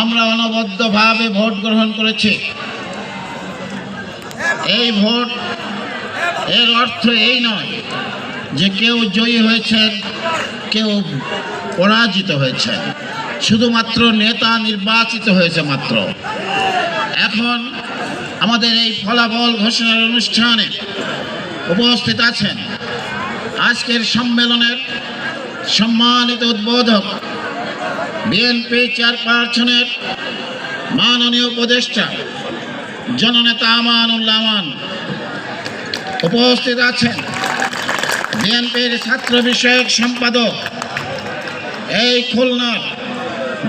আমরা অনবদ্যভাবে ভোট গ্রহণ করেছি। এই ভোট এর অর্থ এই নয় যে কেউ জয়ী হয়েছেন, কেউ পরাজিত হয়েছেন। শুধুমাত্র নেতা নির্বাচিত হয়েছে মাত্র। এখন আমাদের এই ফলাফল ঘোষণার অনুষ্ঠানে উপস্থিত আছেন আজকের সম্মেলনের সম্মানিত উদ্বোধক বিএনপি চেয়ারপারসনের মাননীয় উপদেষ্টা, জননেতা আমানুল্লাহ আমান উপস্থিত আছেন। বিএনপির ছাত্র বিষয়ক সম্পাদক এই খুলনার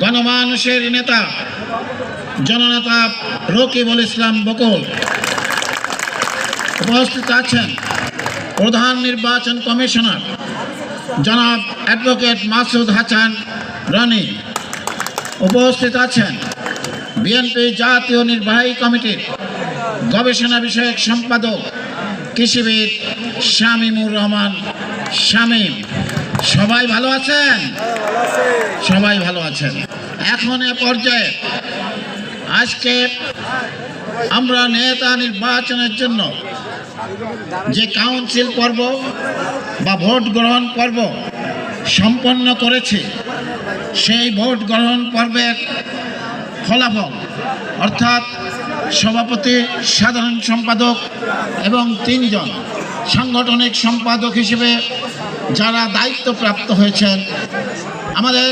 গণমানুষের নেতা, জননেতা রকিবুল ইসলাম বকুল উপস্থিত আছেন। প্রধান নির্বাচন কমিশনার জনাব অ্যাডভোকেট মাসুদ হাসান রনি। উপস্থিত আছেন বিএনপি জাতীয় নির্বাহী কমিটির গবেষণা বিষয়ক সম্পাদক কৃষিবিদ শামীমুর রহমান। শামীম, সবাই ভালো আছেন? সবাই ভালো আছেন। এখন এ পর্যায়ে আজকে আমরা নেতা নির্বাচনের জন্য যে কাউন্সিল পর্ব বা ভোট গ্রহণ পর্ব সম্পন্ন করেছে সেই ভোট গ্রহণ পর্বের ফলাফল, অর্থাৎ সভাপতি, সাধারণ সম্পাদক এবং তিনজন সাংগঠনিক সম্পাদক হিসেবে যারা দায়িত্বপ্রাপ্ত হয়েছেন, আমাদের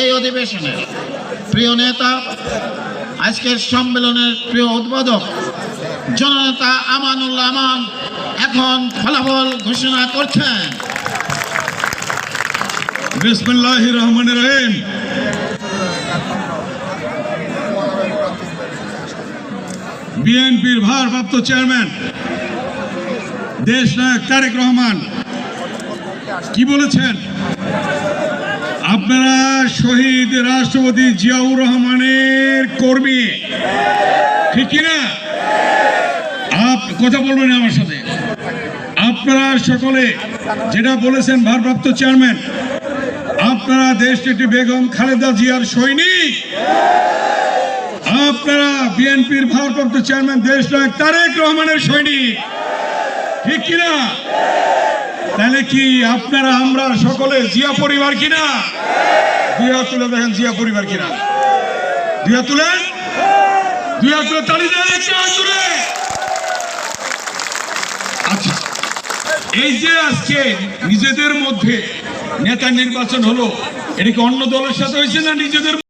এই অধিবেশনে প্রিয় নেতা, আজকের সম্মেলনের প্রিয় উদ্বোধক, জননেতা আমানুল্লাহ আমান এখন ফলাফল ঘোষণা করছেন। বিসমুল্লাহ রহমান রহিম বিএনপির ভারপ্রাপ্ত চেয়ারম্যান দেশ নায়ক তারেক রহমান, কি বলেছেন? আপনারা শহীদ রাষ্ট্রপতি জিয়াউর রহমানের কর্মী, ঠিক কিনা আপ, কথা বলবেন আমার সাথে। আপনারা সকলে, যেটা বলেছেন ভারপ্রাপ্ত চেয়ারম্যান আপনারা দেশটিটি বেগম খালেদা জিয়ার সৈনিক। আপনারা বিএনপির ভারপ্রাপ্ত চেয়ারম্যান দেশ নায়ক তারেক রহমানের সৈনিক। ঠিক কিনা? তাহলে কি আপনারা আমরা সকলে জিয়া পরিবার কিনা? দুই তুলে দেখেন জিয়া পরিবার কিনা। দুই হাত তুলেন? তুলে তালি তুলে। আচ্ছা এই যে আজকে নিজেদের মধ্যে নেতা নির্বাচন হলো। এটা কি অন্য দলের সাথে হয়েছে না নিজেদের